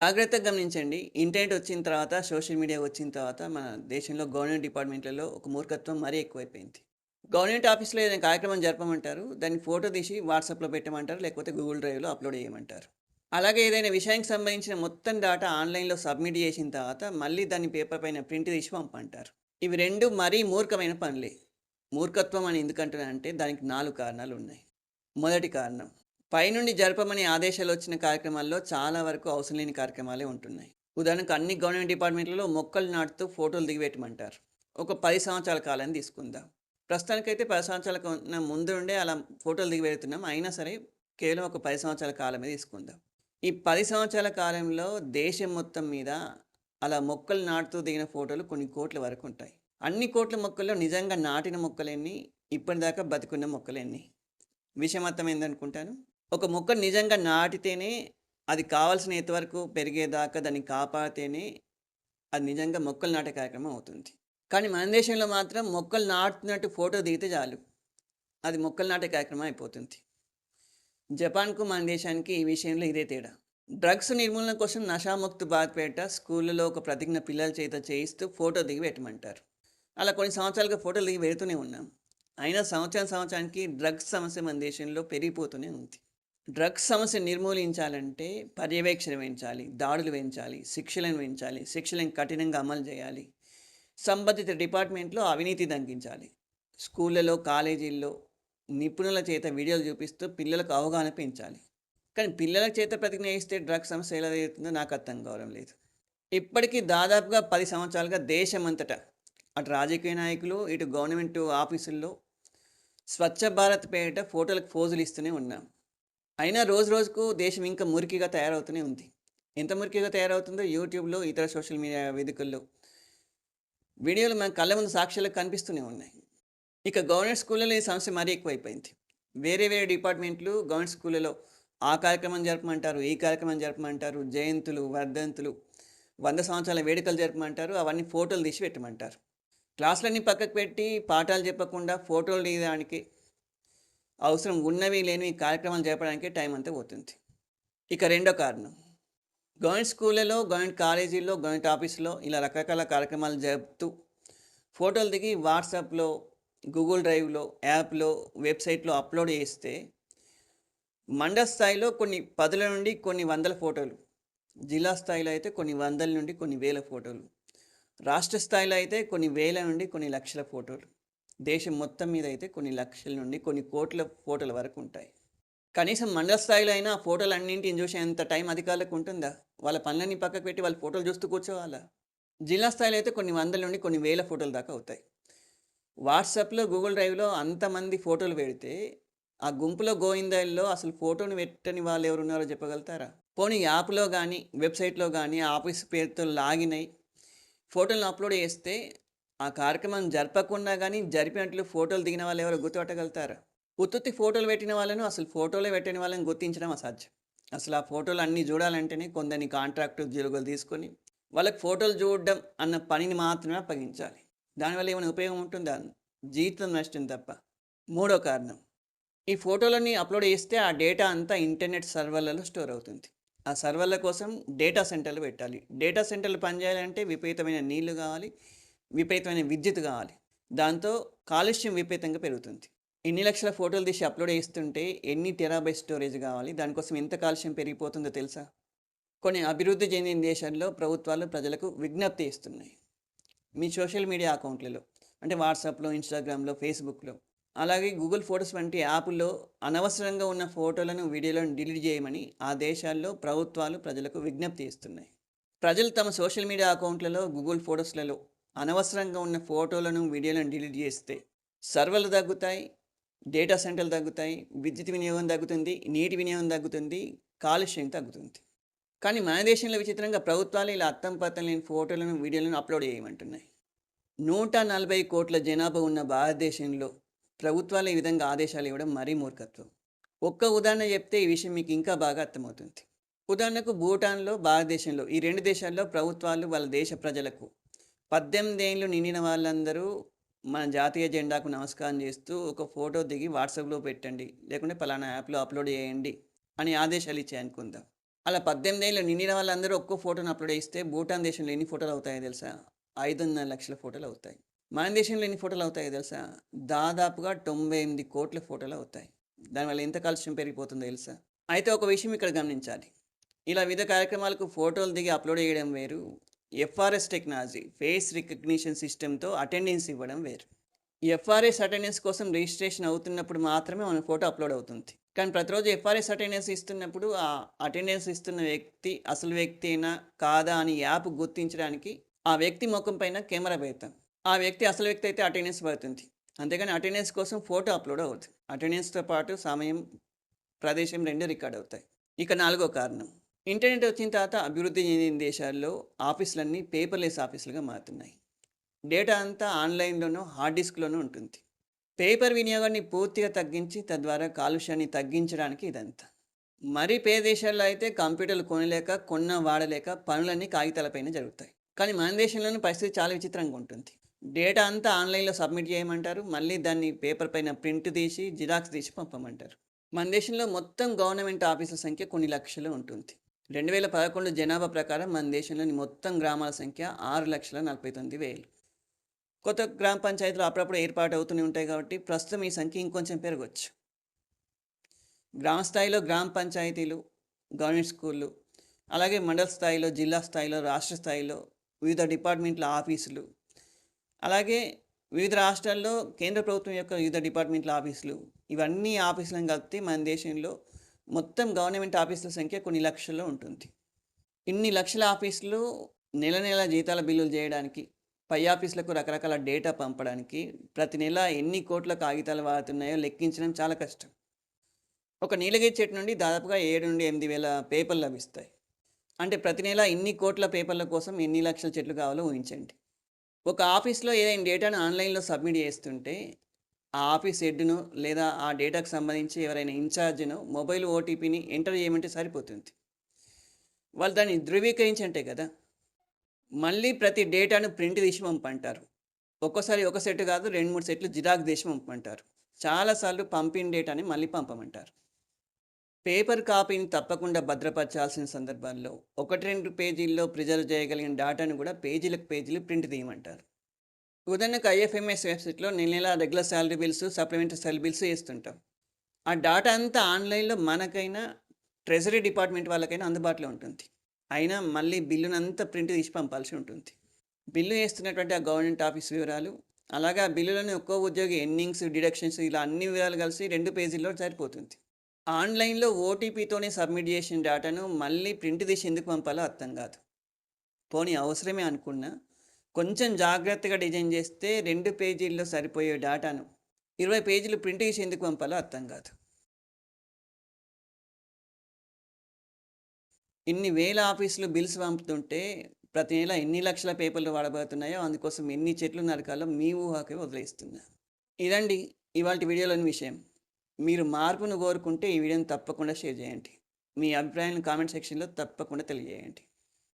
జాగ్రత్తగా గమనించండి. ఇంటర్నెట్ వచ్చిన తర్వాత, సోషల్ మీడియా వచ్చిన తర్వాత మన దేశంలో గవర్నమెంట్ డిపార్ట్‌మెంట్‌లలో ఒక మూర్ఖత్వం మరీ ఎక్కువైపోయింది. గవర్నమెంట్ ఆఫీస్‌లో ఏదైనా కార్యక్రమం జరపమంటారు. దాన్ని ఫోటో తీసి వాట్సాప్‌లో పెట్టమంటారు. లేకపోతే గూగుల్ డ్రైవ్‌లో అప్‌లోడ్ చేయమంటారు. అలాగే ఏదైనా విషయానికి సంబంధించిన మొత్తం డేటా ఆన్‌లైన్‌లో సబ్మిట్ చేసిన తర్వాత మళ్ళీ దాన్ని పేపర్ పైన ప్రింట్ తీసి పంపంటారు. ఇవి రెండు మరీ మూర్ఖమైన పనులే. మూర్ఖత్వం అని ఎందుకంటున్నానంటే దానికి నాలుగు కారణాలు ఉన్నాయి మొదటి కారణం పైనుండి జరపమని ఆదేశాలు వచ్చిన కార్యక్రమాల్లో చాలా వరకు అవసరం లేని కార్యక్రమాలే ఉంటున్నాయి. ఉదాహరణకు అన్ని గవర్నమెంట్ డిపార్ట్‌మెంట్‌లలో మొక్కలు నాటుతూ ఫోటోలు దిగి ఒక పది సంవత్సరాల కాలాన్ని తీసుకుందాం. ప్రస్తుతానికైతే పది సంవత్సరాల కన్నా ముందు నుండే అలా ఫోటోలు దిగిపెడుతున్నాం అయినా సరే కేవలం ఒక పది సంవత్సరాల కాలమే తీసుకుందాం. ఈ పది సంవత్సరాల కాలంలో దేశం మొత్తం మీద అలా మొక్కలు నాటుతూ దిగిన ఫోటోలు కొన్ని కోట్ల వరకు ఉంటాయి. అన్ని కోట్ల మొక్కల్లో నిజంగా నాటిన మొక్కలెన్ని? ఇప్పటిదాకా బతికున్న మొక్కలెన్ని? విషయం అర్థమైందనుకుంటాను. ఒక మొక్క నిజంగా నాటితేనే అది కావాల్సిన వరకు పెరిగేదాకా దాన్ని కాపాడితేనే అది నిజంగా మొక్కలు నాటే కార్యక్రమం అవుతుంది. కానీ మన దేశంలో మాత్రం మొక్కలు నాటుతున్నట్టు ఫోటో దిగితే చాలు. అది మొక్కలు నాటే కార్యక్రమం అయిపోతుంది. జపాన్‌కు మన దేశానికి ఈ విషయంలో ఇదే తేడా. డ్రగ్స్ నిర్మూలన కోసం నషాముక్త్ భారత్‌పేట స్కూళ్ళలో ఒక ప్రతిజ్ఞ పిల్లల చేత చేయిస్తూ ఫోటో దిగి పెట్టమంటారు. అలా కొన్ని సంవత్సరాలుగా ఫోటోలు దిగి పెడుతూనే ఉన్నాం. అయినా సంవత్సరం సంవత్సరానికి డ్రగ్స్ సమస్య మన దేశంలో పెరిగిపోతూనే ఉంది. డ్రగ్స్ సమస్య నిర్మూలించాలంటే పర్యవేక్షణ పెంచాలి. దాడులు పెంచాలి. శిక్షలను పెంచాలి. శిక్షలను కఠినంగా అమలు చేయాలి. సంబంధిత డిపార్ట్‌మెంట్‌లో అవినీతి తగ్గించాలి. స్కూళ్ళలో, కాలేజీల్లో నిపుణుల చేత వీడియోలు చూపిస్తూ పిల్లలకు అవగాహన పెంచాలి. కానీ పిల్లల చేత ప్రతిజ్ఞ చేయిస్తే డ్రగ్స్ సమస్య ఎలా అవుతుందో నాకు అర్థం కావడం లేదు. ఇప్పటికీ దాదాపుగా పది సంవత్సరాలుగా దేశమంతటా అటు రాజకీయ నాయకులు, ఇటు గవర్నమెంట్ ఆఫీసుల్లో స్వచ్ఛ భారత్ పేరిట ఫోటోలకు ఫోజులు ఇస్తూనే ఉన్నాం. అయినా రోజు రోజుకు దేశం ఇంకా మురికిగా తయారవుతూనే ఉంది. ఎంత మురికిగా తయారవుతుందో యూట్యూబ్‌లో, ఇతర సోషల్ మీడియా వేదికల్లో వీడియోలు మన కళ్ళ ముందు సాక్ష్యాలుగా కనిపిస్తూనే ఉన్నాయి. ఇక గవర్నమెంట్ స్కూళ్ళలో ఈ సమస్య మరీ ఎక్కువైపోయింది. వేరే వేరే డిపార్ట్‌మెంట్‌లు గవర్నమెంట్ స్కూళ్ళలో ఆ కార్యక్రమం జరపమంటారు. ఈ కార్యక్రమం జరపమంటారు. జయంతులు, వర్ధంతులు, వంద సంవత్సరాల వేడుకలు జరపమంటారు. అవన్నీ ఫోటోలు తీసి పెట్టమంటారు. క్లాసులన్నీ పక్కకు పెట్టి పాఠాలు చెప్పకుండా ఫోటోలు తీయడానికి అవసరం ఉన్నవి, లేని కార్యక్రమాలు జరపడానికి టైం అంతా పోతుంది. ఇక రెండో కారణం గవర్నమెంట్ స్కూళ్ళలో, గవర్నమెంట్ కాలేజీల్లో, గవర్నమెంట్ ఆఫీసులో ఇలా రకరకాల కార్యక్రమాలు జరుపుతూ ఫోటోలు దిగి వాట్సాప్‌లో, గూగుల్ డ్రైవ్‌లో, యాప్‌లో, వెబ్‌సైట్‌లో అప్‌లోడ్ చేస్తే మండల స్థాయిలో కొన్ని పదుల నుండి కొన్ని వందల ఫోటోలు, జిల్లా స్థాయిలో అయితే కొన్ని వందల నుండి కొన్ని వేల ఫోటోలు, రాష్ట్ర స్థాయిలో అయితే కొన్ని వేల నుండి కొన్ని లక్షల ఫోటోలు, దేశం మొత్తం మీద అయితే కొన్ని లక్షల నుండి కొన్ని కోట్ల ఫోటోల వరకు ఉంటాయి. కనీసం మండల స్థాయిలో అయినా ఆ ఫోటోలు అన్నింటిని చూసేంత టైం అధికారులకు ఉంటుందా? వాళ్ళ పనులన్నీ పక్కకు పెట్టి వాళ్ళ ఫోటోలు చూస్తూ కూర్చోవాలా? జిల్లా స్థాయిలో అయితే కొన్ని వందల నుండి కొన్ని వేల ఫోటోల దాకా అవుతాయి. వాట్సాప్‌లో, గూగుల్ డ్రైవ్‌లో అంతమంది ఫోటోలు పెడితే ఆ గుంపులో గోవిందాల్లో అసలు ఫోటోను పెట్టని వాళ్ళు ఎవరున్నారో చెప్పగలుగుతారా? పోనీ యాప్‌లో కానీ వెబ్‌సైట్‌లో కానీ ఆఫీస్ పేరుతో లాగిన్ అయ్యి ఫోటోలను అప్‌లోడ్ చేస్తే ఆ కార్యక్రమం జరపకున్నా కానీ జరిపినట్లు ఫోటోలు దిగిన వాళ్ళు ఎవరు గుర్తుపట్టగలుగుతారు ఉత్తుత్తి ఫోటోలు పెట్టిన వాళ్ళను అసలు ఫోటోలే పెట్టిన వాళ్ళని గుర్తించడం అసాధ్యం. అసలు ఆ ఫోటోలు అన్నీ చూడాలంటేనే కొందరిని కాంట్రాక్ట్ ఉద్యోగులు తీసుకొని వాళ్ళకి ఫోటోలు చూడడం అన్న పనిని మాత్రమే అప్పగించాలి. దానివల్ల ఏమైనా ఉపయోగం ఉంటుందా? జీవితం నష్టం తప్ప. మూడో కారణం ఈ ఫోటోలన్నీ అప్‌లోడ్ చేస్తే ఆ డేటా అంతా ఇంటర్నెట్ సర్వర్‌లలో స్టోర్ అవుతుంది. ఆ సర్వర్‌ల కోసం డేటా సెంటర్‌లు పెట్టాలి. డేటా సెంటర్‌లు పనిచేయాలంటే విపరీతమైన నీళ్ళు కావాలి. విపరీతమైన విద్యుత్ కావాలి. దాంతో కాలుష్యం విపరీతంగా పెరుగుతుంది. ఎన్ని లక్షల ఫోటోలు తీసి అప్‌లోడ్ చేస్తుంటే ఎన్ని టెరాబై స్టోరేజ్ కావాలి? దానికోసం ఎంత కాలుష్యం పెరిగిపోతుందో తెలుసా? కొన్ని అభివృద్ధి చెందిన దేశాల్లో ప్రభుత్వాలు ప్రజలకు విజ్ఞప్తి ఇస్తున్నాయి మీ సోషల్ మీడియా అకౌంట్‌లలో అంటే వాట్సాప్‌లో, ఇన్‌స్టాగ్రామ్‌లో, ఫేస్‌బుక్‌లో అలాగే గూగుల్ ఫోటోస్ వంటి యాప్ల్లో అనవసరంగా ఉన్న ఫోటోలను, వీడియోలను డిలీట్ చేయమని ఆ దేశాల్లో ప్రభుత్వాలు ప్రజలకు విజ్ఞప్తి ఇస్తున్నాయి ప్రజలు తమ సోషల్ మీడియా అకౌంట్‌లలో, గూగుల్ ఫోటోస్‌లలో అనవసరంగా ఉన్న ఫోటోలను, వీడియోలను డిలీట్ చేస్తే సర్వర్‌లు తగ్గుతాయి. డేటా సెంటర్‌లు తగ్గుతాయి. విద్యుత్ వినియోగం తగ్గుతుంది. నీటి వినియోగం తగ్గుతుంది. కాలుష్యం తగ్గుతుంది. కానీ మన దేశంలో విచిత్రంగా ప్రభుత్వాలు ఇలా అత్తం పత్తం లేని ఫోటోలను, వీడియోలను అప్‌లోడ్ చేయమంటున్నాయి. 140 కోట్ల జనాభా ఉన్న భారతదేశంలో ప్రభుత్వాలు ఈ విధంగా ఆదేశాలు ఇవ్వడం మరీ మూర్ఖత్వం. ఒక్క ఉదాహరణ చెప్తే ఈ విషయం మీకు ఇంకా బాగా అర్థమవుతుంది. ఉదాహరణకు భూటాన్‌లో, భారతదేశంలో ఈ రెండు దేశాల్లో ప్రభుత్వాలు వాళ్ళ దేశ ప్రజలకు పద్దెనిమిది ఏళ్ళు నిండిన వాళ్ళందరూ మన జాతీయ జెండాకు నమస్కారం చేస్తూ ఒక ఫోటో దిగి వాట్సాప్‌లో పెట్టండి. లేకుంటే పలానా యాప్‌లో అప్‌లోడ్ చేయండి అని ఆదేశాలు ఇచ్చాయనుకుందాం. అలా 18 ఏళ్ళు నిండిన వాళ్ళందరూ ఒక్కో ఫోటోను అప్‌లోడ్ చేస్తే భూటాన్ దేశంలో ఎన్ని ఫోటోలు అవుతాయో తెలుసా? 5,500,000 ఫోటోలు అవుతాయి. మన దేశంలో ఎన్ని ఫోటోలు అవుతాయో తెలుసా? దాదాపుగా 98,00,00,000 ఫోటోలు అవుతాయి. దానివల్ల ఎంత కాలుష్యం పెరిగిపోతుందో తెలుసా? అయితే ఒక విషయం ఇక్కడ గమనించాలి. ఇలా వివిధ కార్యక్రమాలకు ఫోటోలు దిగి అప్‌లోడ్ చేయడం వేరు. ఎఫ్ఆర్ఎస్ టెక్నాలజీ ఫేస్ రికగ్నిషన్ సిస్టమ్‌తో అటెండెన్స్ ఇవ్వడం వేరు. ఎఫ్ఆర్ఎస్ అటెండెన్స్ కోసం రిజిస్ట్రేషన్ అవుతున్నప్పుడు మాత్రమే మన ఫోటో అప్‌లోడ్ అవుతుంది. కానీ ప్రతిరోజు ఎఫ్ఆర్ఎస్ అటెండెన్స్ ఇస్తున్నప్పుడు ఆ అటెండెన్స్ ఇస్తున్న వ్యక్తి అసలు వ్యక్తేనా? కాదా? అని యాప్ గుర్తించడానికి ఆ వ్యక్తి మొఖం పైన కెమెరా పెడతాం. ఆ వ్యక్తి అసలు వ్యక్తి అయితే అటెండెన్స్ పడుతుంది. అంతేగాని అటెండెన్స్ కోసం ఫోటో అప్‌లోడ్ అవుతుంది అటెండెన్స్‌తో పాటు సమయం, ప్రదేశం రెండు రికార్డ్ అవుతాయి. ఇక నాలుగో కారణం. ఇంటర్నెట్ వచ్చిన తర్వాత అభివృద్ధి చెందిన దేశాల్లో ఆఫీసులన్నీ పేపర్‌లెస్ ఆఫీసులుగా మారుతున్నాయి. డేటా అంతా ఆన్లైన్లోనూ హార్డ్ డిస్క్లోనూ ఉంటుంది. పేపర్ వినియోగాన్ని పూర్తిగా తగ్గించి తద్వారా కాలుష్యాన్ని తగ్గించడానికి ఇదంతా. మరీ పేద దేశాల్లో అయితే కంప్యూటర్లు కొనలేక, కొన్న వాడలేక పనులన్నీ కాగితాలపైన జరుగుతాయి. కానీ మన దేశంలోని పరిస్థితి చాలా విచిత్రంగా ఉంటుంది. డేటా అంతా ఆన్‌లైన్‌లో సబ్మిట్ చేయమంటారు. మళ్ళీ దాన్ని పేపర్ పైన ప్రింట్ తీసి, జిరాక్స్ తీసి పంపమంటారు. మన దేశంలో మొత్తం గవర్నమెంట్ ఆఫీసుల సంఖ్య కొన్ని లక్షలు ఉంటుంది. 2011 జనాభా ప్రకారం మన దేశంలోని మొత్తం గ్రామాల సంఖ్య 6,49,000. కొత్త గ్రామ పంచాయతీలు అప్పుడప్పుడు ఏర్పాటు అవుతూనే ఉంటాయి కాబట్టి ప్రస్తుతం ఈ సంఖ్య ఇంకొంచెం పెరగొచ్చు. గ్రామ స్థాయిలో గ్రామ పంచాయతీలు, గవర్నమెంట్ స్కూళ్ళు, అలాగే మండల స్థాయిలో, జిల్లా స్థాయిలో, రాష్ట్ర స్థాయిలో వివిధ డిపార్ట్మెంట్ల ఆఫీసులు, అలాగే వివిధ రాష్ట్రాల్లో కేంద్ర ప్రభుత్వం యొక్క వివిధ డిపార్ట్మెంట్ల ఆఫీసులు, ఇవన్నీ ఆఫీసులను కలిపితే మన దేశంలో మొత్తం గవర్నమెంట్ ఆఫీసుల సంఖ్య కొన్ని లక్షల్లో ఉంటుంది. ఇన్ని లక్షల ఆఫీసులు నెల నెల జీతాల బిల్లులు చేయడానికి, పై ఆఫీసులకు రకరకాల డేటా పంపడానికి ప్రతి నెల ఎన్ని కోట్ల కాగితాలు వాడుతున్నాయో లెక్కించడం చాలా కష్టం. ఒక నీలగిరి చెట్టు నుండి దాదాపుగా 7-8 పేపర్లు లభిస్తాయి. అంటే ప్రతి నెల ఇన్ని కోట్ల పేపర్ల కోసం ఎన్ని లక్షల చెట్లు కావాలో ఊహించండి. ఒక ఆఫీస్‌లో ఏదైనా డేటాను ఆన్‌లైన్‌లో సబ్మిట్ చేస్తుంటే ఆ ఆఫీస్ హెడ్ను లేదా ఆ డేటాకు సంబంధించి ఎవరైనా ఇన్ఛార్జ్ను మొబైల్ ఓటీపీని ఎంటర్ చేయమంటే సరిపోతుంది. వాళ్ళు దాన్ని ధృవీకరించంటే కదా! మళ్ళీ ప్రతి డేటాను ప్రింట్ తీసి పంపంటారు. ఒక్కోసారి ఒక సెట్ కాదు 2, 3 సెట్లు జిరాక్ తీసి పంపమంటారు. చాలాసార్లు పంపిన డేటాని మళ్ళీ పంపమంటారు. పేపర్ కాపీని తప్పకుండా భద్రపరచాల్సిన సందర్భాల్లో 1, 2 పేజీల్లో ప్రిజర్వ్ చేయగలిగిన డేటాను కూడా పేజీలకు పేజీలు ప్రింట్ తీయమంటారు. ఉదాహరణకు ఐఎఫ్ఎంఎస్ వెబ్‌సైట్‌లో నెల నెలా regular salary bills, supplementary salary bills వేస్తుంటాం ఆ డేటా అంతా ఆన్‌లైన్‌లో మనకైనా, ట్రెజరీ డిపార్ట్మెంట్ వాళ్ళకైనా అందుబాటులో ఉంటుంది. అయినా మళ్ళీ బిల్లునంతా ప్రింట్ తీసి పంపాల్సి ఉంటుంది. బిల్లు వేస్తున్నటువంటి ఆ గవర్నమెంట్ ఆఫీస్ వివరాలు, అలాగే ఆ బిల్లులోని ఒక్కో ఉద్యోగి ఎన్నింగ్స్ డిడక్షన్స్ ఇలా అన్ని వివరాలు కలిసి రెండు పేజీల్లో సరిపోతుంది. ఆన్‌లైన్‌లో ఓటీపీతోనే సబ్మిట్ చేసిన డేటాను మళ్ళీ ప్రింట్ తీసి ఎందుకు పంపాలో అర్థం కాదు. పోనీ అవసరమే అనుకున్నా కొంచెం జాగ్రత్తగా డిజైన్ చేస్తే రెండు పేజీల్లో సరిపోయే డేటాను 20 పేజీలు ప్రింట్ తీసి ఎందుకు పంపాలో అర్థం కాదు. ఇన్ని వేల ఆఫీసులు బిల్స్ పంపుతుంటే ప్రతి నెల ఎన్ని లక్షల పేపర్లు వాడబడుతున్నాయో అందుకోసం ఎన్ని చెట్లు నరకాలో మీ ఊహకే వదిలేస్తున్నా. ఇదండి ఇవాళ వీడియోలోని విషయం. మీరు మార్పును కోరుకుంటే ఈ వీడియోని తప్పకుండా షేర్ చేయండి. మీ అభిప్రాయాలను కామెంట్ సెక్షన్‌లో తప్పకుండా తెలియజేయండి.